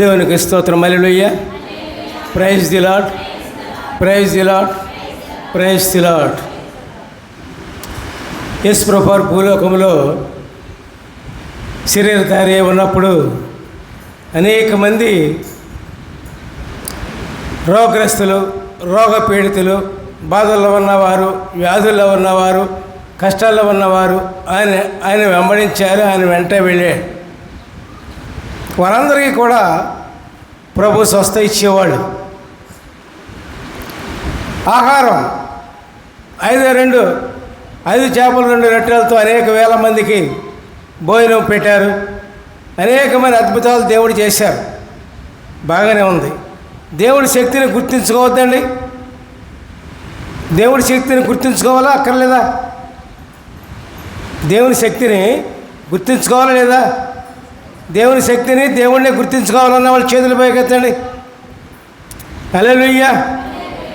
దేవునికి స్తోత్రం. మల్లెలుయ్య praise the Lord praise the Lord praise the Lord yes ప్రభార్ భూలోకంలో శరీరధారి అయి ఉన్నప్పుడు అనేక మంది రోగగ్రస్తులు రోగపీడితులు బాధల్లో ఉన్నవారు వ్యాధుల్లో ఉన్నవారు కష్టాల్లో ఉన్నవారు ఆయన ఆయన వెంబడించారు ఆయన వెంట వెళ్ళాడు వారందరికీ కూడా ప్రభు స్వస్థ ఇచ్చేవాళ్ళు. ఆహారం ఐదు రెండు ఐదు చేపలు రెండు రొట్టెలతో అనేక వేల మందికి భోజనం పెట్టారు. అనేకమైన అద్భుతాలు దేవుడు చేశారు. బాగానే ఉంది. దేవుడి శక్తిని గుర్తించుకోవద్దండి. దేవుడి శక్తిని గుర్తించుకోవాలా అక్కర్లేదా? దేవుని శక్తిని గుర్తించుకోవాలా లేదా? దేవుని శక్తిని దేవుణ్ణి గుర్తించుకోవాలన్న వాళ్ళ చేతులు పైకెత్తండి. అలెలుయ్య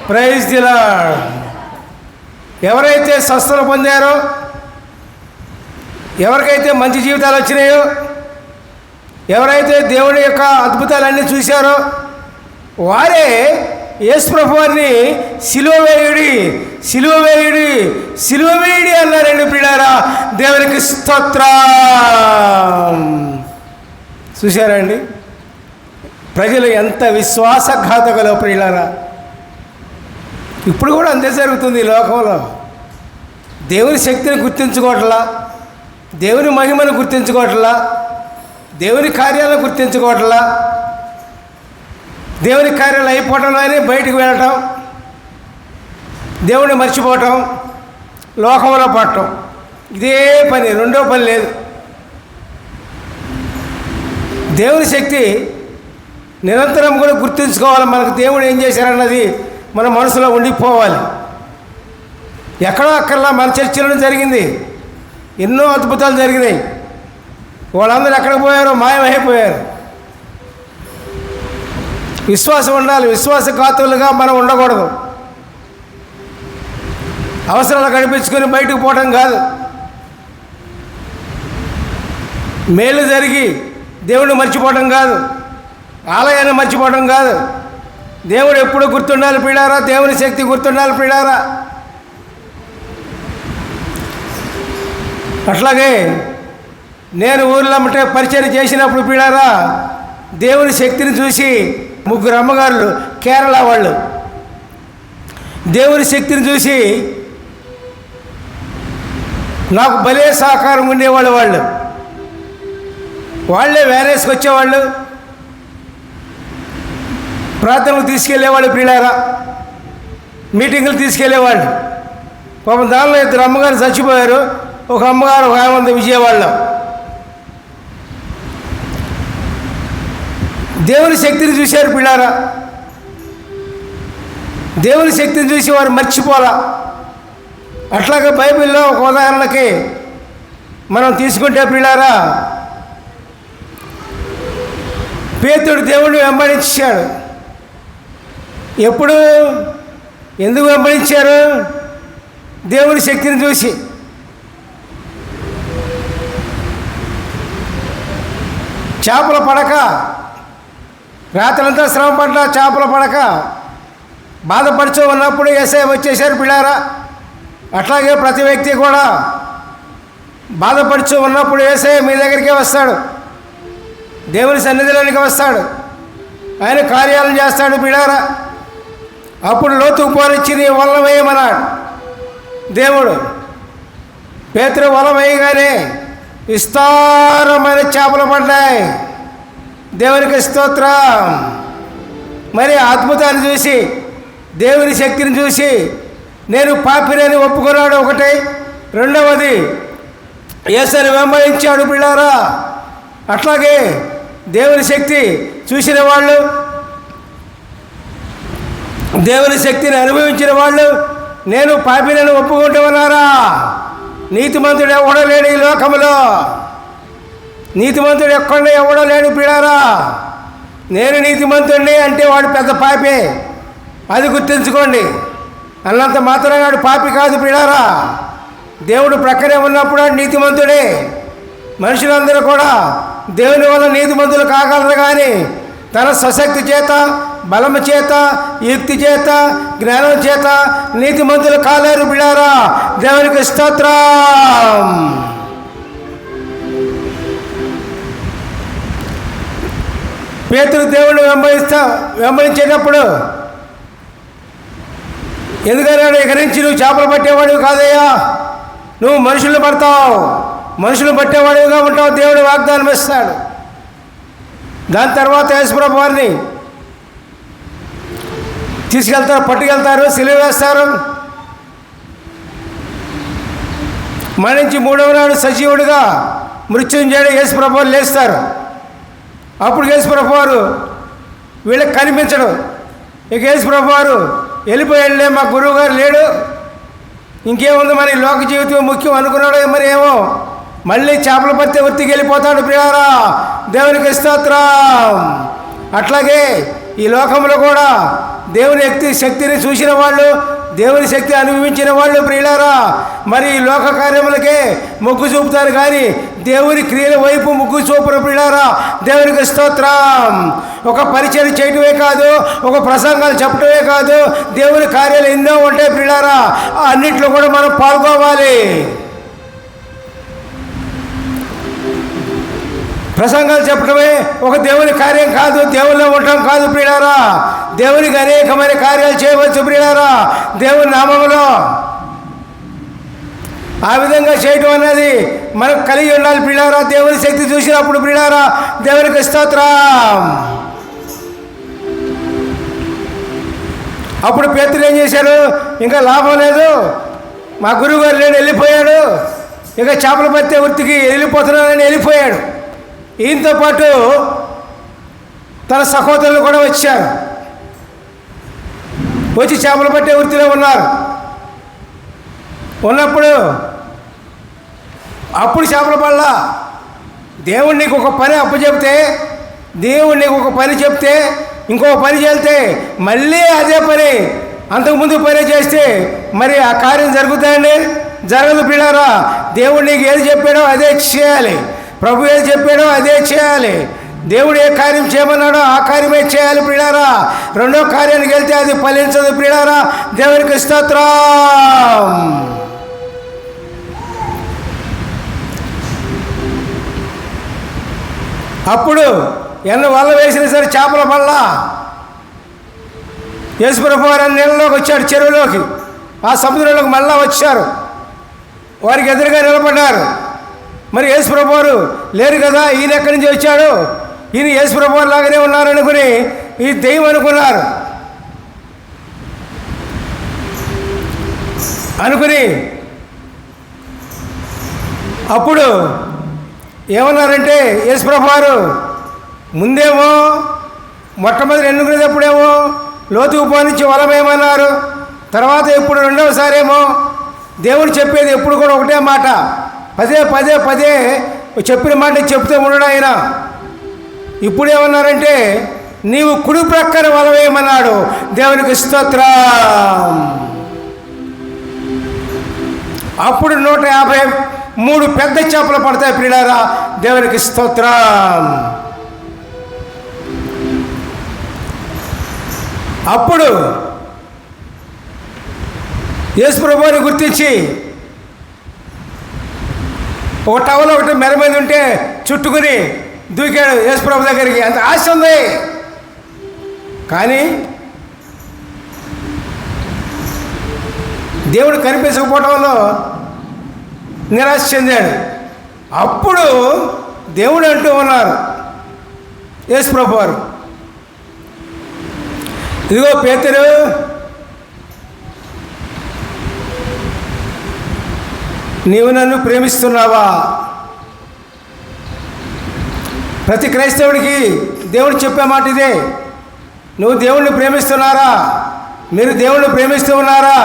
ప్రైజ్ దిలా ఎవరైతే స్వస్థలు పొందారో ఎవరికైతే మంచి జీవితాలు వచ్చినాయో ఎవరైతే దేవుడి యొక్క అద్భుతాలన్నీ చూశారో వారే యేసు ప్రభువారిని సిలువ వేయుడి శిలువ వేయుడి శిలువ వేయుడి అన్నారండి పిల్లారా దేవునికి స్తోత్రం. చూశారండి ప్రజలు ఎంత విశ్వాసఘాతకులో ప్రియులారా? ఇప్పుడు కూడా అంతే జరుగుతుంది ఈ లోకంలో. దేవుని శక్తిని గుర్తించుకోవట్లా దేవుని మహిమను గుర్తించుకోవట్లా దేవుని కార్యాలను గుర్తించుకోవట్లా దేవుని కార్యాలు అయిపోవటంలోనే బయటకు వెళ్ళటం దేవుని మర్చిపోవటం లోకంలో పడటం. ఇదే పని రెండో పని లేదు. దేవుని శక్తి నిరంతరం కూడా గుర్తుంచుకోవాలి. మనకు దేవుడు ఏం చేశారన్నది మన మనసులో ఉండిపోవాలి. ఎక్కడో అక్కర్లా మన చర్చలను జరిగింది. ఎన్నో అద్భుతాలు జరిగినాయి. వాళ్ళందరూ ఎక్కడికి పోయారో మాయమైపోయారు. విశ్వాసం ఉండాలి. విశ్వాసఘాతులుగా మనం ఉండకూడదు. అవసరాలు గడిపించుకొని బయటకు పోవటం కాదు. మేలు జరిగి దేవుడు మర్చిపోవడం కాదు. ఆలయాన్ని మర్చిపోవడం కాదు. దేవుడు ఎప్పుడు గుర్తుండాలి పీడారా దేవుని శక్తి గుర్తుండాలి పీడారా అట్లాగే నేను ఊర్లో అమ్మటే పరిచయం చేసినప్పుడు పీడారా దేవుని శక్తిని చూసి ముగ్గురు అమ్మగారులు కేరళ వాళ్ళు. దేవుని శక్తిని చూసి నాకు భలే సహకారం ఉండేవాళ్ళు వాళ్ళు. వాళ్ళే వేరేసుకు వచ్చేవాళ్ళు. ప్రార్థనలు తీసుకెళ్ళేవాళ్ళు పిల్లారా మీటింగులు తీసుకెళ్ళేవాళ్ళు. పాపం దానిలో ఇద్దరు అమ్మగారు చచ్చిపోయారు. ఒక అమ్మగారు ఒక ఆమె ఉంది విజయవాడలో. దేవుని శక్తిని చూశారు పిల్లారా దేవుని శక్తిని చూసి వారు మర్చిపోలా. అట్లాగే బైబిల్లో ఒక ఉదాహరణకి మనం తీసుకుంటే పిల్లారా పేతుడు దేవుడు వెంబడించాడు. ఎప్పుడు? ఎందుకు వెంబడించారు? దేవుని శక్తిని చూసి. చేపల పడక. రాత్రంతా శ్రమ పడ్డ చేపల పడక. బాధపడుచు ఉన్నప్పుడు ఎస్ఐ వచ్చేసారు పిల్లారా. అట్లాగే ప్రతి వ్యక్తి కూడా బాధపడుచు ఉన్నప్పుడు ఏసఐ మీ దగ్గరికే వస్తాడు. దేవుని సన్నిధిలోనికి వస్తాడు. ఆయన కార్యాలు చేస్తాడు బిడారా. అప్పుడు లోతుకు పోనిచ్చి నీ వల్ల వేయమన్నాడు దేవుడు పేతురు వల వేయగానే విస్తారమైన చేపలు పడ్డాయి. దేవునికి స్తోత్రం. మరి అద్భుతాన్ని చూసి దేవుని శక్తిని చూసి నేను పాపినని ఒప్పుకున్నాడు ఒకటి. రెండవది ఏసరి వెంబడించాడు పిల్లారా అట్లాగే దేవుని శక్తి చూసిన వాళ్ళు దేవుని శక్తిని అనుభవించిన వాళ్ళు నేను పాపినని ఒప్పుకుంటామన్నారా నీతిమంతుడు ఎవడో లేడు ఈ లోకంలో నీతిమంతుడు ఎక్కడ ఎవడో లేడు పిడారా నేను నీతిమంతుడిని అంటే వాడు పెద్ద పాపే. అది గుర్తుంచుకోండి. అన్నంత మాత్రం వాడు పాపి కాదు పిడారా దేవుడు ప్రక్కనే ఉన్నప్పుడు నీతిమంతుడే. మనుషులందరూ కూడా దేవుని వల్ల నీతిమంతులు కాగలరు కానీ తన సశక్తి చేత బలము చేత యుక్తి చేత జ్ఞానం చేత నీతిమంతులు కాలేరు బిడారా. దేవునికి స్తోత్రం. పేతులు దేవుడు వెంబడిస్తా వెంబడించేటప్పుడు ఎందుకన్నాడు ఇక నుంచి నువ్వు చేపలు పట్టేవాడు కాదయ్యా. నువ్వు మనుషులను పడతావు. మనుషులు పట్టేవాడివిగా ఉంటావు దేవుడు వాగ్దానం ఇస్తాడు. దాని తర్వాత యేసుప్రభు వారిని తీసుకెళ్తారు పట్టుకెళ్తారు సిలువ వేస్తారు. మరణించి మూడవ నాడు సజీవుడిగా మృత్యుంజయుడు యేసుప్రభు వారు లేస్తారు. అప్పుడు యేసుప్రభు వారు వీళ్ళకి కనిపించడు. ఇక యేసుప్రభు వారు వెళ్ళిపోయాడులే మా గురువు గారు లేడు. ఇంకేముంది మరి లోక జీవితం ముఖ్యం అనుకున్నాడో మరి ఏమో. మళ్ళీ చేపల పత్తి వృత్తికి వెళ్ళిపోతాడు ప్రియారా. దేవునికి స్తోత్రం. అట్లాగే ఈ లోకంలో కూడా దేవుని శక్తి శక్తిని చూసిన వాళ్ళు దేవుని శక్తి అనుభవించిన వాళ్ళు ప్రియులారా మరి ఈ లోక కార్యములకే మొగ్గు చూపుతారు కానీ దేవుని క్రియల వైపు మొగ్గు చూపరు ప్రియులారా. దేవునికి స్తోత్రం. ఒక పరిచయం చేయటమే కాదు ఒక ప్రసంగాలు చెప్పటమే కాదు దేవుని కార్యాలు ఎన్నో ఉంటాయి ప్రియులారా. అన్నింటిలో కూడా మనం పాల్గొవాలి. ప్రసంగాలు చెప్పడమే ఒక దేవుని కార్యం కాదు దేవుల్లో ఉండటం కాదు ప్రియులారా. దేవునికి అనేకమైన కార్యాలు చేయవచ్చు ప్రియులారా. దేవుని నామములో ఆ విధంగా చేయటం అనేది మనకు కలిగి ఉండాలి ప్రియులారా. దేవుని శక్తి చూసినప్పుడు ప్రియులారా దేవునికి స్తోత్రం. అప్పుడు పేతులు ఏం చేశారు? ఇంకా లాభం లేదు. మా గురువు గారు లేడు వెళ్ళిపోయాడు. ఇక చేపల పత్తే వృత్తికి వెళ్ళిపోతున్నానని వెళ్ళిపోయాడు. ఈయనతో పాటు తన సహోదరులు కూడా వచ్చారు. వచ్చి చేపలు పట్టే వృత్తిలో ఉన్నారు. ఉన్నప్పుడు అప్పుడు చేపల పళ్ళ దేవుడు నీకు ఒక పని అప్పచెప్తే దేవుడు నీకు ఒక పని చెప్తే ఇంకో పని చేస్తే మళ్ళీ అదే పని అంతకుముందు పని చేస్తే మరి ఆ కార్యం జరుగుతాయండి? జరగదు పిల్లారా. దేవుడు నీకు ఏది చెప్పాడో అదే చేయాలి. ప్రభు ఏది చెప్పాడో అదే చేయాలి. దేవుడు ఏ కార్యం చేయమన్నాడో ఆ కార్యమే చేయాలి ప్రియారా రెండో కార్యానికి వెళ్తే అది ఫలించదు ప్రియారా దేవునికి స్తోత్రం. అప్పుడు ఎన్న వల్ల వేసిన సరే చేపల పళ్ళ. యేసుప్రభు వారు నీళ్ళలోకి వచ్చాడు చెరువులోకి. ఆ సముద్రంలోకి మళ్ళా వచ్చారు. వారికి ఎదురుగా నిలబడ్డారు. మరి యేసుప్రభు వారు లేరు కదా ఈయన ఎక్కడి నుంచి వచ్చాడు? ఈయన యేసుప్రభు వారు లాగానే ఉన్నారనుకుని ఈ దెయ్యం అనుకున్నారు. అనుకుని అప్పుడు ఏమన్నారంటే యేసుప్రభు వారు ముందేమో మొట్టమొదటి ఎన్నుకునేటప్పుడేమో లోతుకు పోనిచ్చి వలమేమన్నారు తర్వాత ఇప్పుడు రెండవసారేమో దేవుడు చెప్పేది ఎప్పుడు కూడా ఒకటే మాట. పదే పదే పదే చెప్పిన మాట చెప్తూ ఉండడు ఆయన ఇప్పుడేమన్నారంటే నీవు కుడి ప్రక్కన వలవేయమన్నాడు. దేవునికి స్తోత్ర. అప్పుడు నూట యాభై మూడు పెద్ద చేపలు పడతాయి ప్రియులారా దేవునికి స్తోత్రం. అప్పుడు యేసుప్రభుని గుర్తించి ఒక టవల్ ఒకటి మెర మీద ఉంటే చుట్టుకుని దూకాడు యేసుప్రభు దగ్గరికి. అంత ఆశ ఉంది. కానీ దేవుడు కనిపించకపోవటంలో నిరాశ చెందాడు. అప్పుడు దేవుడు అంటూ ఉన్నారు యేసుప్రభు వారు. ఇదిగో పేతురు నీవు నన్ను ప్రేమిస్తున్నావా? ప్రతి క్రైస్తవుడికి దేవుడు చెప్పే మాట ఇదే. నువ్వు దేవుణ్ణి ప్రేమిస్తున్నారా? మీరు దేవుణ్ణి ప్రేమిస్తూ ఉన్నారా?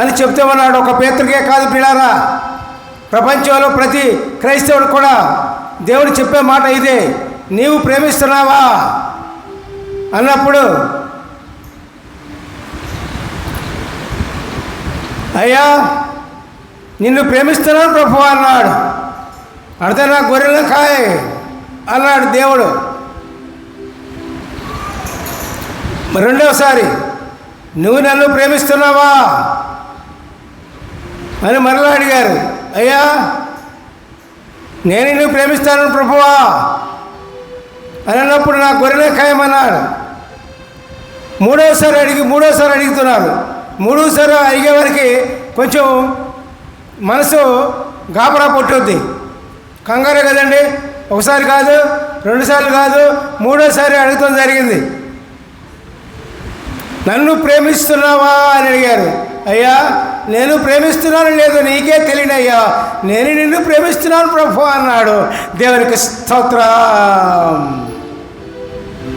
అని చెప్తూ ఉన్నాడు ఒక పేత్రికే కాదు పిల్లారా. ప్రపంచంలో ప్రతి క్రైస్తవుడు కూడా దేవుడు చెప్పే మాట ఇదే. నీవు ప్రేమిస్తున్నావా? అన్నప్పుడు అయ్యా నిన్ను ప్రేమిస్తున్నాను ప్రభు అన్నాడు. అడితే నా గొర్రెల కాయ అన్నాడు దేవుడు. రెండవసారి నువ్వు నన్ను ప్రేమిస్తున్నావా? అని మరలా అడిగారు. అయ్యా నేను నిన్ను ప్రేమిస్తాను ప్రభువా. అని అన్నప్పుడు నా గొర్రెలే ఖాయమన్నాడు మూడోసారి అడిగి మూడోసారి అడుగుతున్నారు. మూడోసారి అడిగేవారికి కొంచెం మనసు గాబరా పుట్టుద్ది. కంగారే కదండి? ఒకసారి కాదు రెండుసార్లు కాదు మూడోసారి అడగటం జరిగింది. నన్ను ప్రేమిస్తున్నావా అని అడిగారు. అయ్యా నేను ప్రేమిస్తున్నాను లేదు నీకే తెలియని అయ్యా నేను నిన్ను ప్రేమిస్తున్నాను ప్రభు అన్నాడు. దేవునికి స్తోత్ర.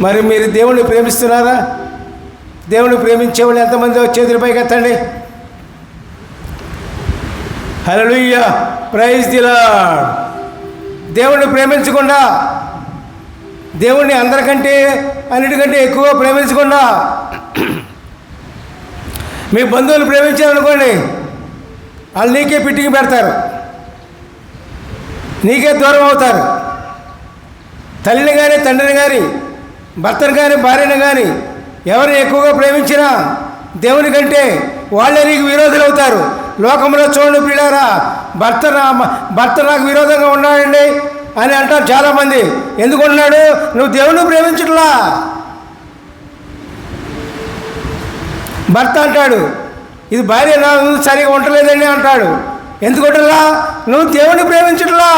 మరి మీరు దేవుణ్ణి ప్రేమిస్తున్నారా? దేవుణ్ణి ప్రేమించేవాళ్ళు ఎంతమంది వచ్చేదిపై కదండి హలలుయ్య ప్రైజ్ దిలా దేవుణ్ణి ప్రేమించకుండా దేవుణ్ణి అందరికంటే అన్నిటికంటే ఎక్కువ ప్రేమించకుండా మీ బంధువులు ప్రేమించారనుకోండి వాళ్ళు నీకే పిట్టికి పెడతారు. నీకే దూరం అవుతారు. తల్లిని కానీ తండ్రిని కానీ భర్తను కానీ భార్యను కానీ ఎవరిని ఎక్కువగా ప్రేమించినా దేవుని కంటే వాళ్ళే నీకు విరోధులు అవుతారు లోకంలో చూడండి పిల్లారా భర్త నా భర్త నాకు విరోధంగా ఉన్నాడండి అని అంటారు చాలామంది. ఎందుకు ఉన్నాడు నువ్వు దేవుని ప్రేమించట్లా. భర్త అంటాడు ఇది భార్య నా సరిగా ఉండలేదండి అంటాడు. ఎందుకు ఉండలా? నువ్వు దేవుని ప్రేమించట్లా.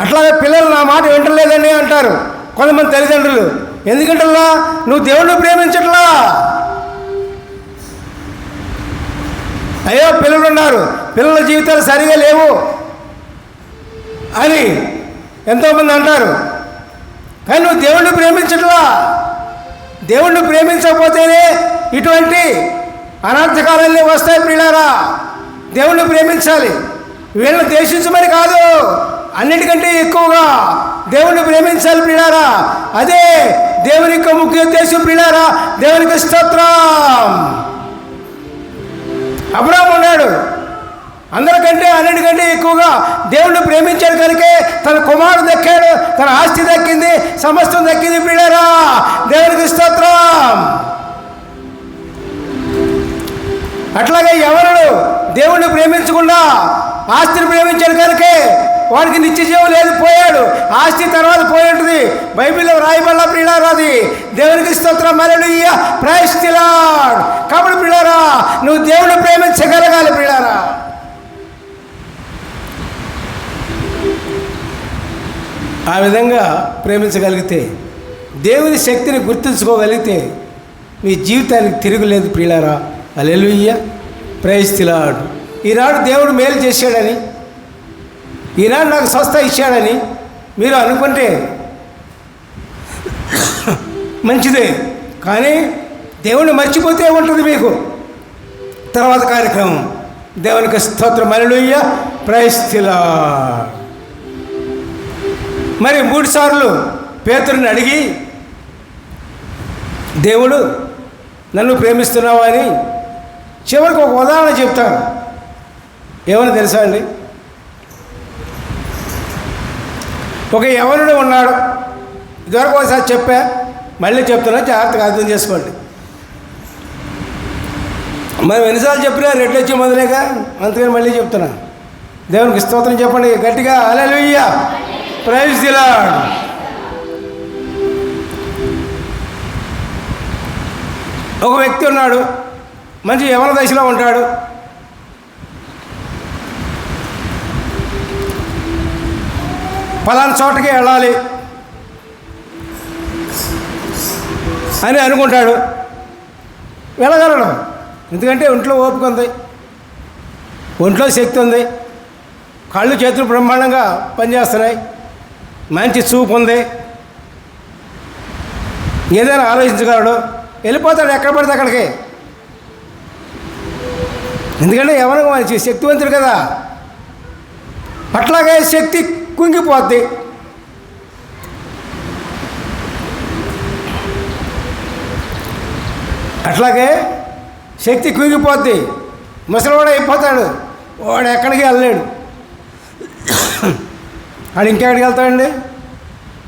అట్లాగే పిల్లలు నా మాట వింటలేదని అంటారు కొంతమంది తల్లిదండ్రులు. ఎందుకంటలా నువ్వు దేవుణ్ణి ప్రేమించట్లా. అయ్యో పిల్లలు ఉన్నారు. పిల్లల జీవితాలు సరిగా లేవు అని ఎంతోమంది అంటారు. కానీ నువ్వు దేవుణ్ణి ప్రేమించట్లా? దేవుణ్ణి ప్రేమించకపోతేనే ఇటువంటి అనర్థకాలన్నీ వస్తాయి ప్రియులారా. దేవుణ్ణి ప్రేమించాలి. వీళ్ళని దేశించమని కాదు. అన్నిటికంటే ఎక్కువగా దేవుణ్ణి ప్రేమించాలి ప్రియులారా. అదే దేవుని యొక్క ముఖ్య ఉద్దేశం ప్రియులారా. దేవునికి స్తోత్రం. అబ్రాహం ఉన్నాడు. అందరికంటే అన్నిటికంటే ఎక్కువగా దేవుణ్ణి ప్రేమించాడు కనుకే తన కుమారుడు దక్కాడు తన ఆస్తి దక్కింది సమస్తం దక్కింది పిల్లరా దేవునికి స్తోత్రం. అట్లాగే ఎవరు దేవుణ్ణి ప్రేమించకుండా ఆస్తిని ప్రేమించాడు కనుకే వాడికి నిత్య జీవం లేదు పోయాడు. ఆస్తి తర్వాత పోయి ఉంటుంది బైబిల్లో రాయబల్ల ప్రియులారా అది. దేవునికి స్తోత్రం మరలుయ్య ప్రైస్తిలాడ్ కాబట్టి ప్రియులారా నువ్వు దేవుని ప్రేమించగలగాలి ప్రియులారా. ఆ విధంగా ప్రేమించగలిగితే దేవుని శక్తిని గుర్తుంచుకోగలిగితే మీ జీవితానికి తిరుగులేదు ప్రియులారా. అలెలుయ్య ప్రేయిస్తులాడు ఈనాడు దేవుడు మేలు చేశాడని ఈనాడు నాకు స్వస్థ ఇచ్చాడని మీరు అనుకుంటే మంచిదే. కానీ దేవుణ్ణి మర్చిపోతే ఉంటుంది మీకు. తర్వాత కార్యక్రమం. దేవునికి స్తోత్రం. అలెలుయ్య ప్రయస్థిలా మరి మూడు సార్లు పేతుడిని అడిగి దేవుడు నన్ను ప్రేమిస్తున్నావా అని చివరికి ఒక ఉదాహరణ చెప్తాను. ఏమని తెలుసా అండి? ఒక యవనుడు ఉన్నాడు. ఇదివరకు ఒకసారి చెప్పా మళ్ళీ చెప్తున్నా జాగ్రత్తగా అర్థం చేసుకోండి. మనం ఎన్నిసార్లు చెప్పినా రెడ్లు వచ్చి మొదలేక అందుకని మళ్ళీ చెప్తున్నా. దేవునికి స్తోత్రం చెప్పండి. గట్టిగా అలెలుయ్యా ప్రైజ్ దిలాడ్ ఒక వ్యక్తి ఉన్నాడు. మంచి యవన దశలో ఉంటాడు. పలానా చోటకి వెళ్ళాలి అని అనుకుంటాడు. వెళ్ళగలడు. ఎందుకంటే ఒంట్లో ఓపిక ఉంది. ఒంట్లో శక్తి ఉంది. కళ్ళు చేతులు బ్రహ్మాండంగా పనిచేస్తున్నాయి. మంచి చూపు ఉంది. ఏదైనా ఆలోచించగలడు. వెళ్ళిపోతాడు ఎక్కడ పడితే అక్కడికి. ఎందుకంటే ఎవరు మంచి శక్తివంతుడు కదా. అట్లాగే శక్తి కుంగిపోద్ది. అట్లాగే శక్తి కుంగిపోద్ది. ముసలివాడు అయిపోతాడు. వాడు ఎక్కడికి వెళ్ళలేడు. వాడు ఇంకెక్కడికి వెళ్తాడండి?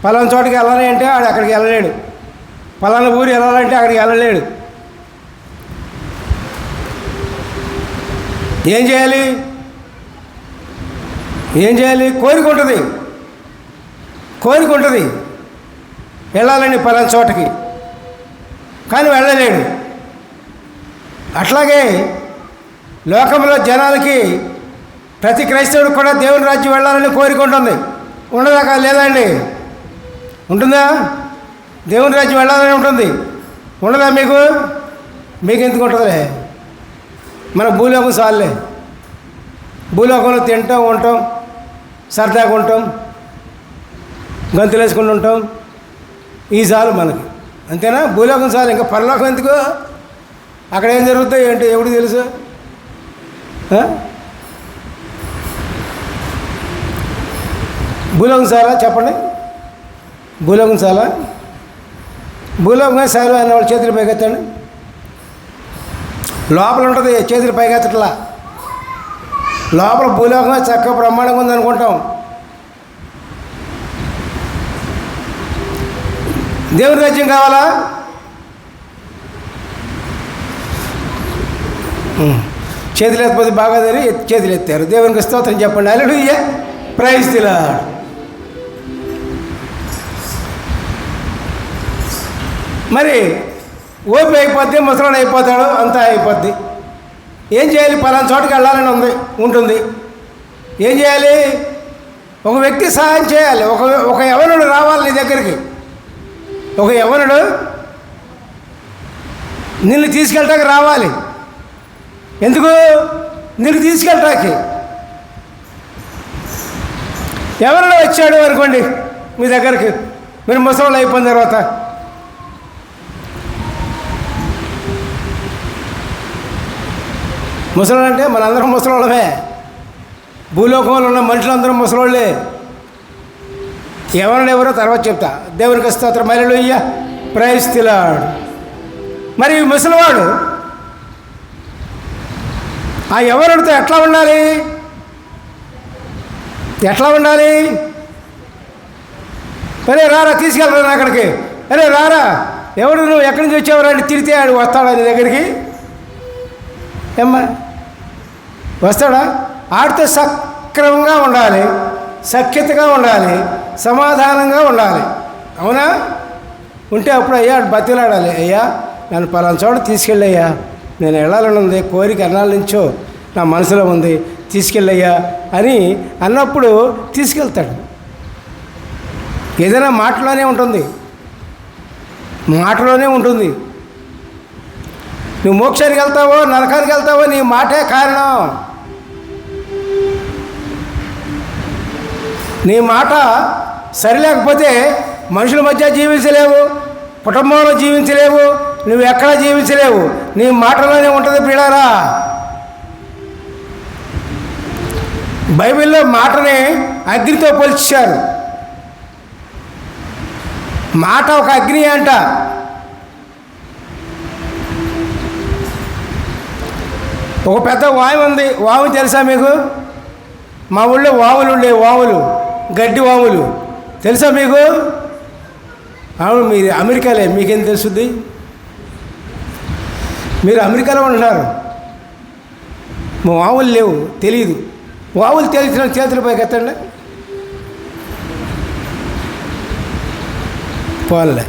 పలానా చోటకి వెళ్ళాలి అంటే వాడు ఎక్కడికి వెళ్ళలేడు. పలానా ఊరు వెళ్ళాలంటే అక్కడికి వెళ్ళలేడు. ఏం చేయాలి? ఏం చేయాలి? కోరిక ఉంటుంది. కోరిక ఉంటుంది. వెళ్ళాలని పలానా చోటకి. కానీ వెళ్ళలేడు. అట్లాగే లోకంలో జనాలకి ప్రతి క్రైస్తవుడు కూడా దేవుని రాజ్యం వెళ్ళాలని కోరిక ఉంటుంది. ఉండదా లేదండి ఉంటుందా? దేవుని రాజ్యం వెళ్ళాలని ఉంటుంది. ఉండదా మీకు? మీకు ఎందుకు ఉంటుందిలే? మన భూలోకం సార్లే భూలోకంలో తింటాం ఉంటాం. సరదాగా ఉంటాం గంతులేసుకుంటూ ఉంటాం. ఈ చాలు మనకి. అంతేనా? భూలోకం చాలు. ఇంకా పరలోకం ఎందుకు? అక్కడ ఏం జరుగుతుందో ఏంటి? ఎవడు తెలుసు? భూలోకం చాలా? చెప్పండి. భూలోకం చాలా? భూలోకమే సాలు అన్న వాళ్ళు చేతులు పైకెత్తండి. లోపల ఉంటుంది చేతులు పైకెత్తట్లా. లోపల భూలోకమే చక్కగా బ్రహ్మాండంగా ఉందనుకుంటాం దేవుని రాజ్యం కావాలా? చేతులు ఎత్తపోతే బాగా ఎత్తి- చేతులు ఎత్తారు. దేవునికి స్తోత్రం చెప్పండి. అల్లుడు ప్రైజ్ తిలా మరి ఓపి అయిపోద్ది ముసలాడు అయిపోతాడు అంతా అయిపోద్ది. ఏం చేయాలి? పలానా చోటుకి వెళ్ళాలని ఉంది ఉంటుంది. ఏం చేయాలి? ఒక వ్యక్తి సహాయం చేయాలి. ఒక ఒక యవనుడు రావాలి నీ దగ్గరికి. ఒక యవనుడు నిన్ను తీసుకెళ్ళటానికి రావాలి. ఎందుకు? నిన్ను తీసుకెళ్ళటానికి. ఎవరైనా వచ్చాడు అనుకోండి మీ దగ్గరికి. మీరు ముసలి అయిపోయిన తర్వాత. ముసలి అంటే మనందరం ముసలోళ్ళమే. భూలోకంలో ఉన్న మనుషులందరం ముసలోళ్ళే. ఎవరు ఎవరో తర్వాత చెప్తా. దేవునికి స్తోత్రం. మహిళలు ఇయ్య ప్రయస్తిలాడు మరి ముసలివాడు ఆ ఎవరితో ఎట్లా ఉండాలి? ఎట్లా ఉండాలి? అరే రారా తీసుకెళ్ళరా అక్కడికి. అరే రారా ఎవడు నువ్వు ఎక్కడి నుంచి వచ్చావురా అని తిరిగితే ఆడు వస్తాడు నీ దగ్గరికి? ఏమ్మా? వస్తాడా? ఆడితో సక్రమంగా ఉండాలి సఖ్యతగా ఉండాలి సమాధానంగా ఉండాలి. అవునా? ఉంటే అప్పుడు అయ్యా బతిలాడాలి. అయ్యా నన్ను పలానా చోట తీసుకెళ్ళయ్యా. నేను వెళ్ళాలని ఉంది కోరిక అన్నాల నుంచో నా మనసులో ఉంది తీసుకెళ్ళయ్యా అని అన్నప్పుడు తీసుకెళ్తాడు. ఏదైనా మాటలోనే ఉంటుంది. మాటలోనే ఉంటుంది. నువ్వు మోక్షానికి వెళ్తావో నరకానికి వెళ్తావో నీ మాటే కారణం. నీ మాట సరిలేకపోతే మనుషుల మధ్య జీవించలేవు కుటుంబంలో జీవించలేవు నువ్వు ఎక్కడ జీవించలేవు? నీ మాటలోనే ఉంటుంది పిల్లారా బైబిల్లో మాటని అగ్నితో పోల్చారు మాట ఒక అగ్ని అంట. ఒక పెద్ద వాము ఉంది. వావు తెలుసా మీకు? మా ఊళ్ళో వావులు ఉండే వావులు. గడ్డి వాములు. తెలుసా మీకు? అవును మీరు అమెరికాలే మీకేం తెలుస్తుంది మీరు అమెరికాలో ఉంటున్నారు మా వాములు లేవు తెలియదు వాములు తెలిసిన చేతుల ఎత్తండి. పోన్లే.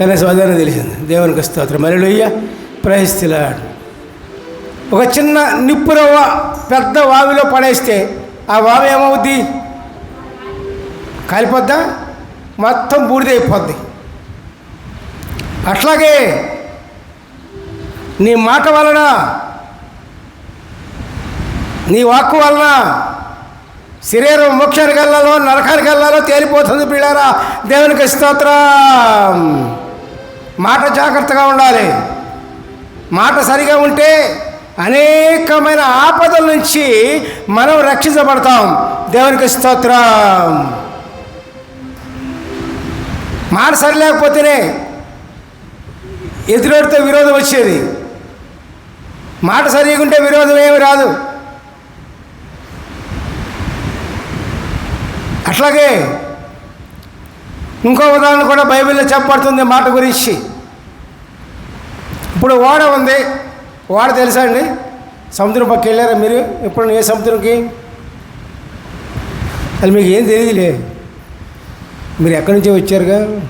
కనీసం అదనే తెలిసింది. దేవునికి స్తోత్రం. మరలుయ్య ప్రహిస్తులా ఒక చిన్న నిప్పురవ్వ పెద్ద వావిలో పడేస్తే ఆ వావి ఏమవుద్ది? కాలిపోద్దా? మొత్తం బూడిదైపోద్ది అట్లాగే నీ మాట వలన నీ వాక్కు వలన శరీరం మోక్షానికి వెళ్ళాలో నరకానికి వెళ్ళాలో తేలిపోతుంది పిల్లారా దేవునికి స్తోత్రం. మాట జాగ్రత్తగా ఉండాలి. మాట సరిగా ఉంటే అనేకమైన ఆపదల నుంచి మనం రక్షించబడతాం. దేవునికి స్తోత్రం. మాట సరిలేకపోతేనే ఎదురెడితే విరోధం వచ్చేది. మాట సరిగా ఉంటే విరోధం ఏమి రాదు. అట్లాగే ఇంకో ఉదాహరణ కూడా బైబిల్లో చెప్పబడుతుంది మాట గురించి. ఇప్పుడు ఓడ ఉంది. ఓడ తెలుసా అండి? సముద్రం పక్క వెళ్ళారా మీరు? ఎప్పుడు ఏ సముద్రంకి? అది మీకు ఏం తెలియదులే. మీరు ఎక్కడి నుంచో వచ్చారుగా?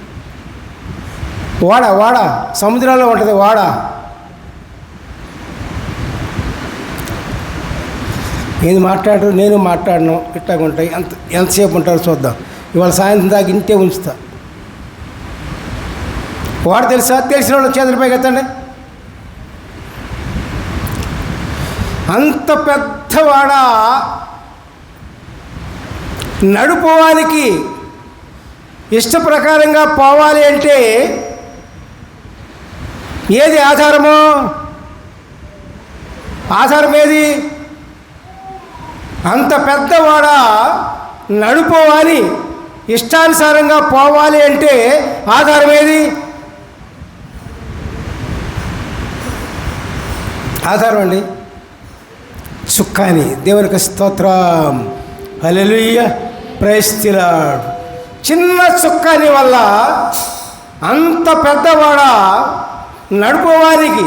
వాడ వాడ సముద్రంలో ఉంటుంది వాడ. నేను మాట్లాడరు నేను మాట్లాడను ఇట్లా ఉంటాయి. ఎంత ఎంతసేపు ఉంటారో చూద్దాం. ఇవాళ సాయంత్రం దాకా ఇంతే ఉంచుతా. వాడు తెలుసా? తెలిసిన వాళ్ళు చేతులపై ఎత్తండి. అంత పెద్దవాడ నడుపువానికి ఇష్ట ప్రకారంగా పోవాలి అంటే ఏది ఆధారమో? ఆధారం ఏది? అంత పెద్దవాడ నడుపోవాలి ఇష్టానుసారంగా పోవాలి అంటే ఆధారం ఏది? ఆధారం అండి. చుక్కాని దేవునికి స్తోత్రం. అలెలుయ్య ప్రైస్తిలాడ్ చిన్న చుక్కాని వల్ల అంత పెద్దవాడ నడుపువారికి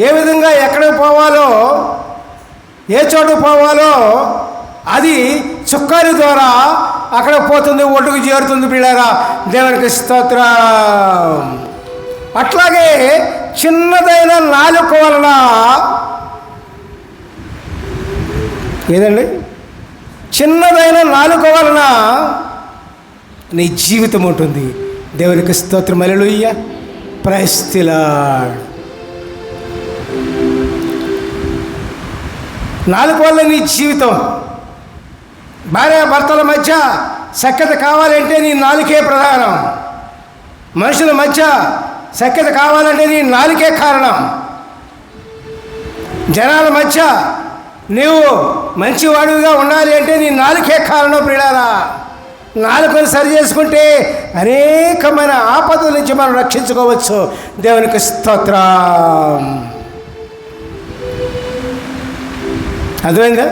ఏ విధంగా ఎక్కడికి పోవాలో ఏ చోటు పోవాలో అది చుక్కాని ద్వారా అక్కడ పోతుంది ఒడ్డుకు చేరుతుంది పిల్లరా దేవునికి స్తోత్రం. అట్లాగే చిన్నదైన నాలుక వలన ఏదండి? చిన్నదైన నాలుక వలన నీ జీవితం ఉంటుంది. దేవునికి స్తోత్రం. అలెలుయ్య ప్రైస్తిలాడ్ నాలుగు వల్ల నీ జీవితం. భార్య భర్తల మధ్య సఖ్యత కావాలంటే నీ నాలుకే ప్రధానం. మనుషుల మధ్య సఖ్యత కావాలంటే నీ నాలుకే కారణం. జనాల మధ్య నీవు మంచివాడివిగా ఉండాలి అంటే నీ నాలుకే కారణం ప్రిడారా నాలుకను సరి చేసుకుంటే అనేకమైన ఆపదల నుంచి మనం రక్షించుకోవచ్చు. దేవునికి స్తోత్రం. అర్థమైందా?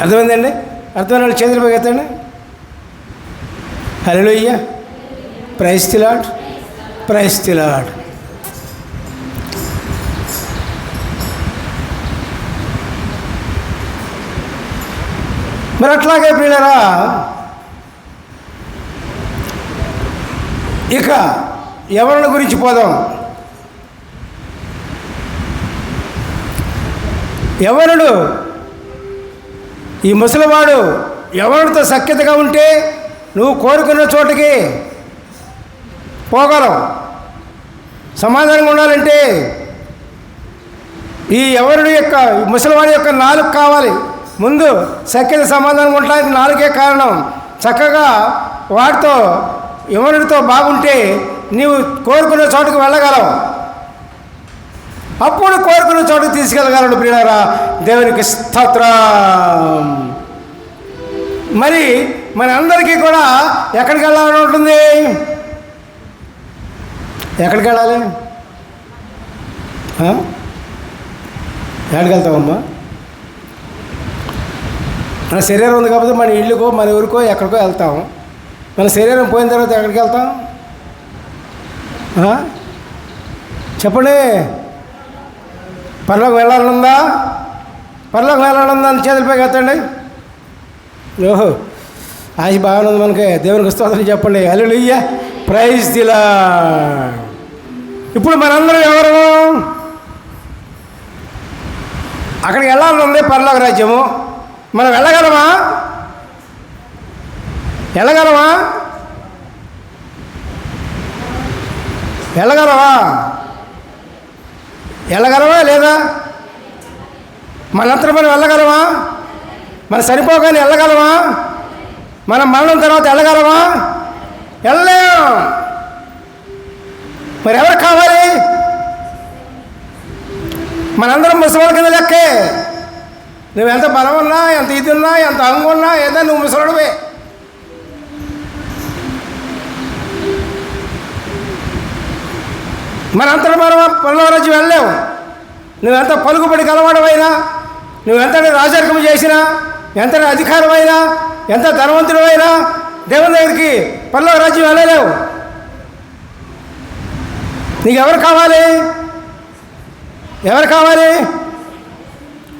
అర్థమైందండి? అర్థమైన వాళ్ళు చేతులు ఎత్తండి. హలో అయ్యా ప్రైస్ తిలాడ్ ప్రైస్ తిలాడ్ మరి అట్లాగే ప్రియులరా ఇక ఎవరిని గురించి పోదాం? ఎవరుడు? ఈ ముసలివాడు ఎవరితో సఖ్యతగా ఉంటే నువ్వు కోరుకున్న చోటకి పోగలవు. సమాధానంగా ఉండాలంటే ఈ ఎవరుడు యొక్క ముసలివాడి యొక్క నాలుగు కావాలి. ముందు సఖ్యత సమాధానం ఉండడానికి నాలుగే కారణం. చక్కగా వాటితో ఎవరితో బాగుంటే నీవు కోరుకున్న చోటుకు వెళ్ళగలవు. అప్పుడు కోరుకున్న చోటుకు తీసుకెళ్ళగలడు ప్రియారా దేవునికి స్తోత్రం. మరి మన అందరికీ కూడా ఎక్కడికి వెళ్ళాలని ఉంటుంది? ఎక్కడికి వెళ్ళాలి? ఎక్కడికి వెళ్తావమ్మా? మన శరీరం ఉంది కాబట్టి మన ఇల్లుకో మన ఊరికో ఎక్కడికో వెళ్తాం. మన శరీరం పోయిన తర్వాత ఎక్కడికి వెళ్తాం? చెప్పండి. పర్లోకి వెళ్ళాలనుందా? పర్లోకి వెళ్ళాలనుందా? అని చేతులపై పైకి ఓహో ఆశ బాగానే ఉంది మనకి. దేవునికి స్తోత్రం చెప్పండి. అల్లుయ్య ప్రైజ్ దిలా ఇప్పుడు మనందరం ఎవరు? అక్కడికి వెళ్ళాలనుంది పర్లోక రాజ్యము. మనం వెళ్ళగలమా? వెళ్ళగలమా? వెళ్ళగలవా వెళ్ళగలవా లేదా? మనంతరం మనం వెళ్ళగలమా? మన సరిపోగానే వెళ్ళగలమా? మనం మరణం తర్వాత వెళ్ళగలమా? వెళ్ళలేం మరి ఎవరు కావాలి? మనందరం ముసలి కింద లెక్కే. నువ్వు ఎంత బలం ఉన్నా ఎంత ఇది ఉన్నా ఎంత అంగున్నా ఏదో నువ్వు ముసలుడివే. మనంతట మనం పల్లవరాజు వెళ్ళలేవు. నువ్వెంత పలుకుబడి కలవాడమైనా నువ్వెంత రాజరికం చేసినా ఎంత అధికారమైనా ఎంత ధనవంతుడమైనా దేవుని దగ్గరికి పల్లవ రాజ్యం వెళ్ళలేవు. నీకు ఎవరు కావాలి? ఎవరు కావాలి?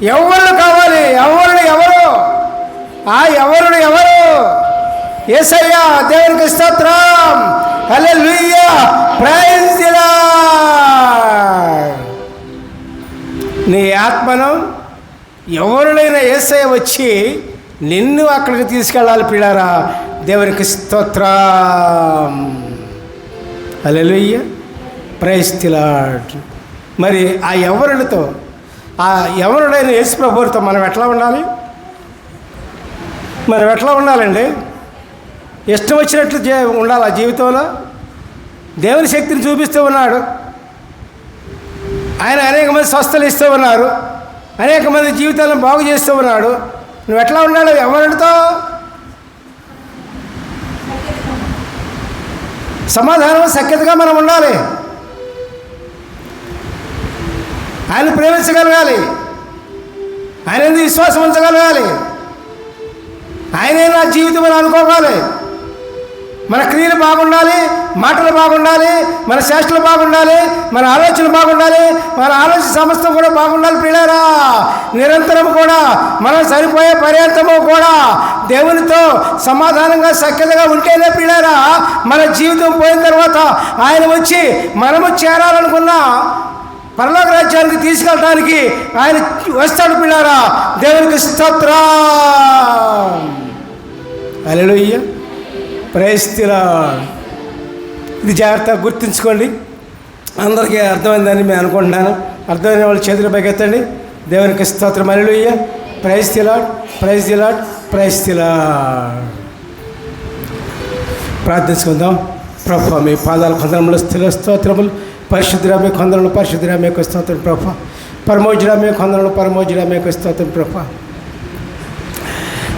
ఎవరు కావాలి? ఎవరుడు ఎవరు? ఆ ఎవరుడు ఎవరు? ఏసయ్యా దేవునికి స్తోత్రం. హల్లెలూయా. ప్రైజ్ నీ ఆత్మను ఎవరుడైనా ఏసయ్య వచ్చి నిన్ను అక్కడికి తీసుకెళ్ళాలి పిల్లారా? దేవునికి స్తోత్రం. హల్లెలూయా. ప్రైజ్ మరి ఆ ఎవరుడితో ఆ ఎవరుడైన యేసు ప్రభువుతో మనం ఎట్లా ఉండాలి? మనం ఎట్లా ఉండాలండి? ఇష్టం వచ్చినట్లు ఉండాలి ఆ జీవితంలో. దేవుని శక్తిని చూపిస్తూ ఉన్నాడు. ఆయన అనేక మంది స్వస్థలు ఇస్తూ ఉన్నారు. అనేక మంది జీవితాలను బాగు చేస్తూ ఉన్నాడు. నువ్వు ఎట్లా ఉండాలి? ఎవరితో సమాధానం సఖ్యతగా మనం ఉండాలి. ఆయన ప్రేమించగలగాలి. ఆయన ఎందుకు విశ్వాసం ఉంచగలగాలి? ఆయనే నా జీవితం అని అనుకోవాలి. మన క్రియలు బాగుండాలి మాటలు బాగుండాలి మన చేష్టలు బాగుండాలి మన ఆలోచన బాగుండాలి మన ఆలోచన సమస్తం కూడా బాగుండాలి పిల్లరా నిరంతరం కూడా మనం సరిపోయే పర్యంతము కూడా దేవునితో సమాధానంగా సఖ్యతగా ఉంటేనే పిల్లరా మన జీవితం పోయిన తర్వాత ఆయన వచ్చి మనము చేరాలనుకున్న పరలోక రాజ్యానికి తీసుకెళ్ళడానికి ఆయన వస్తాడు పిల్లారా. దేవునికి స్తోత్ర. అలెలుయ్య ప్రేస్తిలా ఇది జాగ్రత్తగా గుర్తుంచుకోండి. అందరికీ అర్థమైందని మేము అనుకుంటున్నాను. అర్థమైన వాళ్ళు చేతులు పైకెత్తండి. దేవునికి స్తోత్రం. అలెలుయ్య praise the Lord praise the Lord praise the Lord ప్రార్థించుకుందాం. ప్రభు మీ పాదాల కొందరములు స్థిర స్తోత్రములు. పరిశుద్ధురా మీకు కొందరములు పరిశుద్ధురా మీకు స్తోత్రం ప్రభ. పరమోజురా మీ కొందరములు పరమోజురా మీకు స్తోత్రం ప్రభ.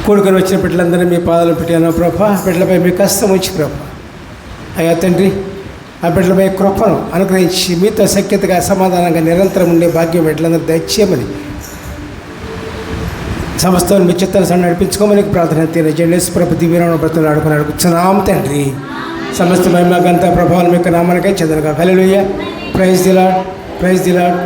కూడుకొని వచ్చిన బిడ్డలందరినీ మీ పాదాలు పెట్టాను ప్రభ. బిడ్డలపై మీ కష్టం వచ్చి ప్రభ. అయ్యా తండ్రి ఆ బిడ్డలపై కృపను అనుగ్రహించి మీతో సఖ్యతగా సమాధానంగా నిరంతరం ఉండే భాగ్యం బిడ్డలందరూ దయచేయమని సమస్తం మీ చిత్తాన్ని నడిపించుకోమని ప్రార్థన తెలియజేయండి ప్రభు దివ్యనామ బ్రతులు ఆడుకుని అడుగుతున్నాం తండ్రి. సమస్త మహిమ గంత ప్రభావం మీకు నామానికై చంద్రగా కలిలుయ్య ప్రైజ్ దిలాడ్ ప్రైజ్ దిలాడ్